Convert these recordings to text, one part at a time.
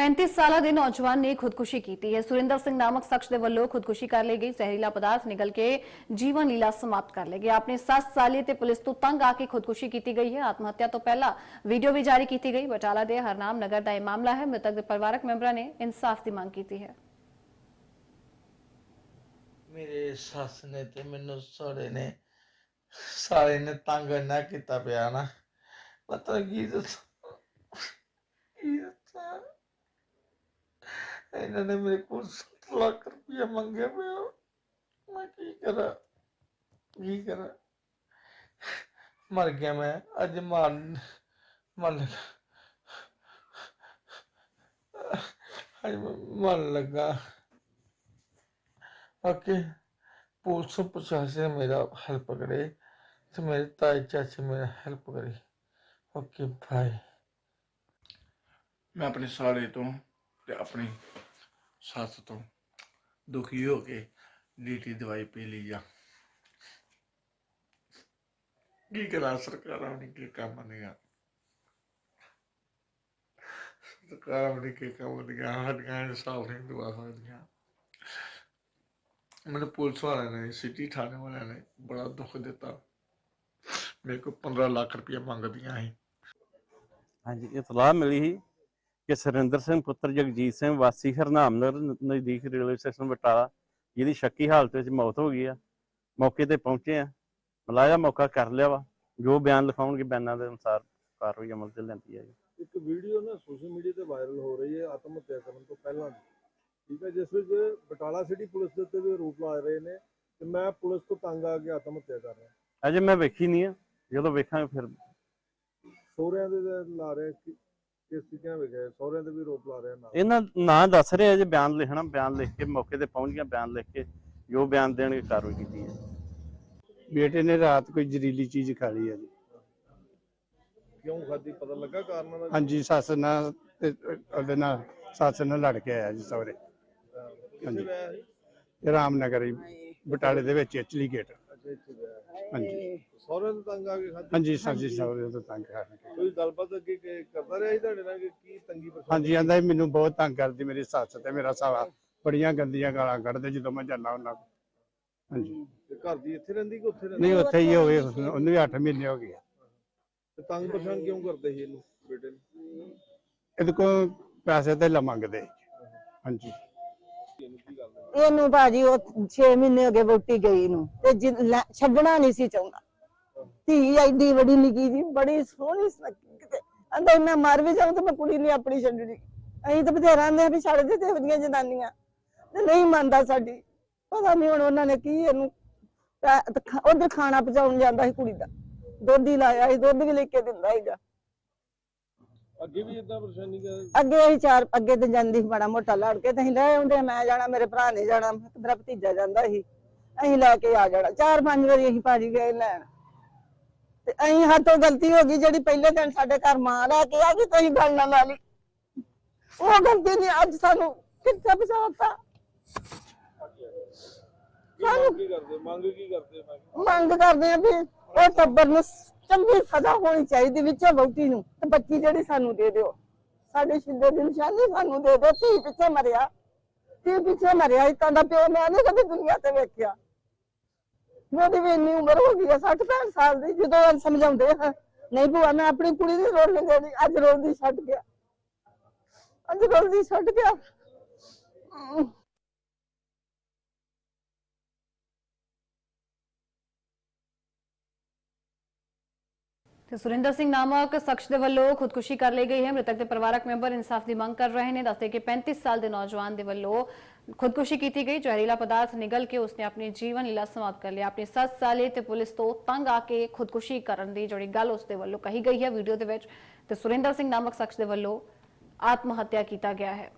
35 ਸਾਲਾ ਦੇ ਨੌਜਵਾਨ ਨੇ ਖੁਦਕੁਸ਼ੀ ਕੀਤੀ ਹੈ। ਸੁਰਿੰਦਰ ਸਿੰਘ ਨਾਮਕ ਸ਼ਖਸ ਦੇ ਵੱਲੋਂ ਖੁਦਕੁਸ਼ੀ ਕਰ ਲਈ ਗਈ। ਜ਼ਹਿਰੀਲਾ ਪਦਾਰਥ ਨਿਗਲ ਕੇ ਜੀਵਨ ਲੀਲਾ ਸਮਾਪਤ ਕਰ ਲਈ ਗਈ। ਆਪਣੇ 7 ਸਾਲੇ ਤੇ ਪੁਲਿਸ ਤੋਂ ਤੰਗ ਆ ਕੇ ਖੁਦਕੁਸ਼ੀ ਕੀਤੀ ਗਈ ਹੈ। ਆਤਮ ਹੱਤਿਆ ਤੋਂ ਪਹਿਲਾਂ ਵੀਡੀਓ ਵੀ ਜਾਰੀ ਕੀਤੀ ਗਈ। ਬਟਾਲਾ ਦੇ ਹਰਨਾਮ ਨਗਰ ਦਾ ਇਹ ਮਾਮਲਾ ਹੈ। ਮ੍ਰਿਤਕ ਦੇ ਪਰਿਵਾਰਕ ਮੈਂਬਰਾਂ ਨੇ ਇਨਸਾਫ ਦੀ ਮੰਗ ਕੀਤੀ ਹੈ। ਮੇਰੇ ਸੱਸ ਨੇ ਤੇ ਮੈਨੂੰ ਸਹੁਰੇ ਨੇ, ਸਾਰੇ ਨੇ ਤੰਗ ਨਾ ਕੀਤਾ ਪਿਆ ਨਾ। ਪਤਾ ਕੀ ਦੱਸਾਂ ਕੀ ਦੱਸਾਂ ਇਹਨਾਂ ਨੇ ਮੇਰੇ ਕੋਲ 7 ਲੱਖ ਰੁਪਇਆ ਮੰਗਿਆ ਪਿਆ। ਮੈਂ ਕੀ ਕਰਾਂ? ਕੀ ਕਰਾਂ? ਮਰ ਗਿਆ ਮੈਂ। ਅੱਜ ਮਾਰ ਮਰ ਲੱਗਾ। ਅੱਜ ਮੈਂ ਲੱਗਾ। ਓਕੇ ਪੁਲਿਸ ਪ੍ਰਸ਼ਾਸਨ ਮੇਰਾ ਹੈਲਪ ਕਰੇ ਤੇ ਮੇਰੇ ਤਾਏ ਚਾਚੇ ਮੇਰਾ ਹੈਲਪ ਕਰੇ। ਓਕੇ ਬਾਏ ਮੈਂ ਆਪਣੇ ਸਾਲੇ ਤੋਂ ਤੇ ਆਪਣੀ ਸੱਸ ਤੋਂ ਦੁਖੀ ਹੋ ਕੇ ਡੀਟੀ ਦਵਾਈ ਪੀ ਲਈ ਜਾ ਕੀ ਕਰਾਂ, ਸਰਕਾਰਾਂ ਨੇ ਕੀ ਕੰਮ ਨਹੀਂ ਸਰਕਾਰਾਂ ਨੇ ਕੀ ਕੰਮ ਨਹੀਂ ਆ ਹੱਡੀਆਂ ਇਨਸਾਫ ਨਹੀਂ ਦੁਆ ਸਕਦੀਆਂ। ਮੈਨੂੰ ਪੁਲਿਸ ਵਾਲਿਆਂ ਨੇ, ਸਿਟੀ ਥਾਣੇ ਵਾਲਿਆਂ ਨੇ ਬੜਾ ਦੁੱਖ ਦਿੱਤਾ। ਮੇਰੇ ਕੋਲ 15 ਲੱਖ ਰੁਪਏ ਮੰਗਦੀਆਂ ਸੀ। ਹਾਂਜੀ ਇਤਲਾਹ ਮਿਲੀ ਸੀ। ਕਿ ਸੁਰਿੰਦਰ ਸਿੰਘ ਪੁੱਤਰ ਜਗਜੀਤ ਸਿੰਘ ਵਾਸੀ ਹਰਨਾਮਨਗਰ ਨਜ਼ਦੀਕ ਰੇਲਵੇ ਸਟੇਸ਼ਨ ਬਟਾਲਾ ਜਿਹਦੀ ਸ਼ੱਕੀ ਹਾਲਤ ਵਿੱਚ ਮੌਤ ਹੋ ਗਈ ਆ। ਮੌਕੇ ਤੇ ਪਹੁੰਚੇ ਆ। ਮਲਾਇਆ ਮੌਕਾ ਕਰ ਲਿਆ ਵਾ। ਜੋ ਬਿਆਨ ਲਿਖਾਉਣਗੇ ਬਿਆਨਾਂ ਦੇ ਅਨੁਸਾਰ ਕਾਰਵਾਈ ਅਮਲ ਤੇ ਲੈਂਦੀ ਹੈ ਇੱਕ ਵੀਡੀਓ ਨਾ ਸੋਸ਼ਲ ਮੀਡੀਆ ਤੇ ਵਾਇਰਲ ਹੋ ਰਹੀ ਹੈ ਆਤਮ ਹੱਤਿਆ ਕਰਨ ਤੋਂ ਪਹਿਲਾਂ ਠੀਕ ਹੈ ਜਿਸ ਵਿੱਚ ਬਟਾਲਾ ਸਿਟੀ ਪੁਲਿਸ ਦੇ ਉੱਤੇ ਵੀ ਆਰੋਪ ਲਾ ਰਹੇ ਨੇ ਕਿ ਮੈਂ ਪੁਲਿਸ ਤੋਂ ਤੰਗ ਆ ਕੇ ਆਤਮ ਹੱਤਿਆ ਕਰ ਰਿਹਾ। ਅਜੇ ਮੈਂ ਵੇਖੀ ਨਹੀਂ ਆ। ਜਦੋਂ ਵੇਖਾਂਗੇ ਫਿਰ ਸਹੁਰਿਆਂ ਦੇ ਲਾ ਰਹੇ ਕਿ ਕਿਸ ਚੀਜ਼ਾਂ ਵਿਖੇ ਸਹੁਰਿਆਂ ਦੇ ਵੀ ਆਰੋਪ ਲਾ ਰਹੇ ਨਾਲ। ਇਹਨਾਂ ਨਾਂ ਦੱਸ ਰਹੇ ਜੇ ਬਿਆਨ ਲਿਖਣਾ ਬਿਆਨ ਲਿਖ ਕੇ ਮੌਕੇ ਤੇ ਪਹੁੰਚ ਗਿਆ ਬਿਆਨ ਲਿਖ ਕੇ ਜੋ ਬਿਆਨ ਦੇਣਗੇ ਕਾਰਵਾਈ ਕੀਤੀ ਹੈ ਬੇਟੇ ਨੇ ਰਾਤ ਕੋਈ ਜ਼ਹਿਰੀਲੀ ਚੀਜ਼ ਖਾ ਲਈ ਹੈ ਜੀ। ਕਿਉਂ ਖਾਦੀ ਪਤਾ ਲੱਗਾ ਕਾਰਨਾਂ ਦਾ? ਹਾਂਜੀ ਸੱਸ ਨਾਲ ਤੇ ਉਹਦੇ ਨਾਲ ਸੱਸ ਨਾਲ ਲੜ ਕੇ ਆਇਆ ਜੀ ਸਹੁਰੇ। ਹਾਂਜੀ। ਇਹ ਰਾਮਨਗਰ ਹੀ ਬਟਾਲੇ ਦੇ ਵਿੱਚ ਐਚਲੀ ਗੇਟ। ਅੱਛਾ ਇੱਥੇ ਵਿਆਹ ਹਾਂਜੀ। ਸਹੁਰਿਆਂ ਤੋਂ ਤੰਗ ਆ ਕੇ ਖਾਦੀ ਹਾਂਜੀ ਸਾਜੀ ਸਹੁਰੇ ਤੋਂ ਤੰਗ ਕਰ ਕੋਈ ਗੱਲਬਾਤ ਅੱਗੇ ਕਿ- ਕਰਦਾ ਰਿਹਾ ਸੀ ਤੁਹਾਡੇ ਨਾਲ ਕਿ ਕੀ ਤੰਗੀ ਪਰੇਸ਼ਾਨੀ? ਹਾਂਜੀ ਆਂਦਾ ਮੈਨੂੰ ਬਹੁਤ ਤੰਗ ਕਰਦੀ ਮੇਰੀ ਸੱਸ ਤੇ ਮੇਰਾ ਸਾਲਾ। ਬੜੀਆਂ ਗੰਦੀਆਂ ਗਾਲਾਂ ਕੱਢਦੇ ਜਦੋਂ ਮੈਂ ਜਾਂਦਾ ਉਹਨਾਂ ਕੋਲ ਹਾਂਜੀ। ਤੇ ਘਰ ਦੀ ਇੱਥੇ ਰਹਿੰਦੀ ਕਿ ਉੱਥੇ ਰਹਿੰਦੀ? ਨਹੀਂ ਉੱਥੇ ਹੀ ਹੋ ਗਏ ਉਹਨੂੰ ਵੀ 8 ਮਹੀਨੇ ਹੋ ਗਏ ਆ। ਤੇ ਤੰਗ ਪਰੇਸ਼ਾਨ ਕਿਉਂ ਕਰਦੇ ਸੀ ਇਹਨੂੰ ਬੇਟੇ ਨੂੰ? ਇਹਦੇ ਕੋਲ ਪੈਸੇ ਤੇ ਲਾ ਮੰਗਦੇ ਹਾਂਜੀ। ਇਹਨੂੰ ਭਾਜੀ ਉਹ 6 ਮਹੀਨੇ ਹੋ ਗਏ ਵੋਟੀ ਗਈ ਨੂੰ ਤੇ ਜਿ- ਲੈ- ਛੱਡਣਾ ਨਹੀਂ ਸੀ ਚਾਹੁੰਦਾ। ਧੀ ਐਡੀ ਵੱਡੀ ਨਿੱਕੀ ਜੀ, ਬੜੀ ਸੋਹਣੀ ਸੁਨੱਖੀ ਕਿਤੇ। ਅੰਦਰ ਮੈਂ ਮਰ ਵੀ ਜਾਊਂ ਤੇ ਮੈਂ ਕੁੜੀ ਨਹੀਂ ਆਪਣੀ ਛੱਡਣੀ। ਅਸੀਂ ਤਾਂ ਬਥੇਰਾ ਆਂਦੇ ਆ ਵੀ ਛੱਡ ਦੇ ਤੇ ਵਧੀਆਂ ਜਨਾਨੀਆਂ। ਤੇ ਨਹੀਂ ਮੰਨਦਾ ਸਾਡੀ। ਪਤਾ ਨਹੀਂ ਹੁਣ ਉਹਨਾਂ ਨੇ ਕੀ ਇਹਨੂੰ ਉਹਦੇ ਖਾਣਾ ਪਹੁੰਚਾਉਣ ਜਾਂਦਾ ਸੀ ਕੁੜੀ ਦਾ। ਦੁੱਧ ਹੀ ਲਾਇਆ ਸੀ, ਦੁੱਧ ਵੀ ਲੈ ਕੇ ਦਿੰਦਾ ਸੀਗਾ। ਅੱਗੇ ਵੀ ਇਦਾਂ ਪਰੇਸ਼ਾਨੀ ਕਰ ਅੱਗੇ ਅਸੀਂ ਚਾਰ ਅੱਗੇ ਤੇ ਜਾਂਦੀ ਸੀ ਮਾੜਾ ਮੋਟਾ ਲੜ ਕੇ ਤੇ ਅਸੀਂ ਲੈ ਆਉਂਦੇ ਮੈਂ ਜਾਣਾ ਮੇਰੇ ਭਰਾ ਨੇ ਜਾਣਾ ਮੇਰਾ ਭਤੀਜਾ ਜਾਂਦਾ ਸੀ। ਅਸੀਂ ਲੈ ਕੇ ਆ ਜਾਣਾ ਚਾਰ ਪੰਜ ਵਾਰੀ ਅਸੀਂ ਭਾਜੀ ਗਏ ਲੈਣ। ਤੇ ਅਸੀਂ ਹੱਥੋਂ ਗਲਤੀ ਹੋ ਗਈ ਜਿਹੜੀ ਪਹਿਲੇ ਦਿਨ ਸਾਡੇ ਘਰ ਮਾਂ ਲੈ ਕੇ ਆ ਗਈ ਤੁਸੀਂ ਗੱਲ ਨਾ ਲਾ ਲਈ। ਉਹ ਗਲਤੀ ਨਹੀਂ ਅੱਜ ਸਾਨੂੰ ਕਿੱਥੇ ਪਹੁੰਚਾਤਾ ਸਾਨੂੰ ਕੀ ਕਰਦੇ ਮੰਗ ਕੀ ਕਰਦੇ ਮੈਂ ਕਿਹਾ? ਮੰਗ ਕਰਦੇ ਆ ਵੀ ਉਹ ਟੱਬਰ ਨੂੰ ਚੰਗੀ ਸਜ਼ਾ ਹੋਣੀ ਚਾਹੀਦੀ ਵਿੱਚੋਂ ਵਹੁਟੀ ਨੂੰ। ਤੇ ਬੱਚੀ ਜਿਹੜੀ ਸਾਨੂੰ ਦੇ ਦਿਓ। ਸਾਡੇ ਸ਼ਿੰਦੇ ਦੀ ਨਿਸ਼ਾਨੀ ਸਾਨੂੰ ਦੇ ਦਿਓ। ਧੀ ਪਿੱਛੇ ਮਰਿਆ। ਧੀ ਪਿੱਛੇ ਮਰਿਆ। ਇਤਾਂ ਦਾ ਪਿਓ ਮੈਂ ਨਹੀਂ ਕਦੇ ਦੁਨੀਆ ਤੇ ਵੇਖਿਆ। ਮੇਰੀ ਵੀ ਇੰਨੀ ਉਮਰ ਹੋ ਗਈ ਆ 60 65 ਸਾਲ ਦੀ, ਜਦੋਂ ਸਮਝਾਉਂਦੇ ਆ, ਨਹੀਂ ਭੂਆ, ਮੈਂ ਆਪਣੀ ਕੁੜੀ ਦੀ ਰੋਲ ਨਹੀਂ ਦੇਣੀ। ਅੱਜ ਰੋਲਦੀ ਛੱਡ ਗਿਆ। ਅੱਜ ਰੋਲਦੀ ਛੱਡ ਗਿਆ। ਤੇ ਸੁਰਿੰਦਰ ਸਿੰਘ ਨਾਮਕ ਸ਼ਖਸ ਦੇ ਵੱਲੋਂ ਖੁਦਕੁਸ਼ੀ ਕਰ ਲਈ ਗਈ ਹੈ। ਮ੍ਰਿਤਕ ਦੇ ਪਰਿਵਾਰਕ ਮੈਂਬਰ ਇਨਸਾਫ ਦੀ ਮੰਗ ਕਰ ਰਹੇ ਨੇ। ਦੱਸਦੇ ਕਿ 35 ਸਾਲ ਦੇ ਨੌਜਵਾਨ ਦੇ ਵੱਲੋਂ ਖੁਦਕੁਸ਼ੀ ਕੀਤੀ ਗਈ। ਜ਼ਹਿਰੀਲਾ ਪਦਾਰਥ ਨਿਗਲ ਕੇ ਉਸਨੇ ਆਪਣੀ ਜੀਵਨ ਲੀਲਾ ਸਮਾਪਤ ਕਰ ਲਿਆ ਆਪਣੀ 7 ਸਾਲੇ ਤੇ ਪੁਲਿਸ ਤੋਂ ਤੰਗ ਆ ਕੇ ਖੁਦਕੁਸ਼ੀ ਕਰਨ ਦੀ ਜਿਹੜੀ ਗੱਲ ਉਸ ਦੇ ਵੱਲੋਂ ਕਹੀ ਗਈ ਹੈ। ਵੀਡੀਓ ਦੇ ਵਿੱਚ ਤੇ ਸੁਰਿੰਦਰ ਸਿੰਘ ਨਾਮਕ ਸ਼ਖਸ ਦੇ ਵੱਲੋਂ ਆਤਮ ਹੱਤਿਆ ਕੀਤਾ ਗਿਆ ਹੈ।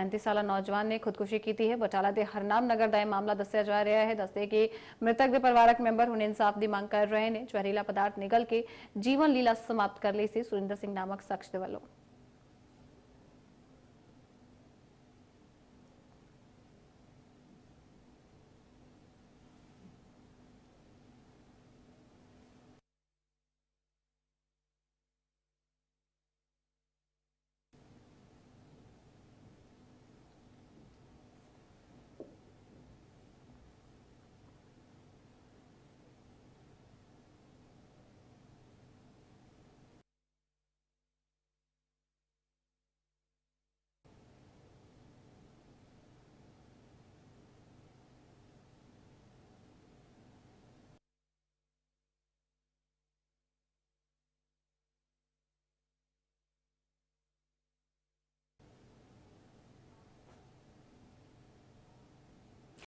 35 ਸਾਲਾ ਨੌਜਵਾਨ ਨੇ ਖੁਦਕੁਸ਼ੀ ਕੀਤੀ ਹੈ ਬਟਾਲਾ ਦੇ ਹਰਨਾਮ ਨਗਰ ਦਾ ਇਹ ਮਾਮਲਾ ਦੱਸਿਆ ਜਾ ਰਿਹਾ ਹੈ ਦੱਸਦੇ ਕਿ ਮ੍ਰਿਤਕ ਦੇ ਪਰਿਵਾਰਕ ਮੈਂਬਰ ਹੁਣ ਇਨਸਾਫ ਦੀ ਮੰਗ ਕਰ ਰਹੇ ਨੇ ਜ਼ਹਿਰੀਲਾ ਪਦਾਰਥ ਨਿਗਲ ਕੇ ਜੀਵਨ ਲੀਲਾ ਸਮਾਪਤ ਕਰ ਲਈ ਸੀ ਸੁਰਿੰਦਰ ਸਿੰਘ ਨਾਮਕ ਸ਼ਖਸ ਦੇ ਵੱਲੋਂ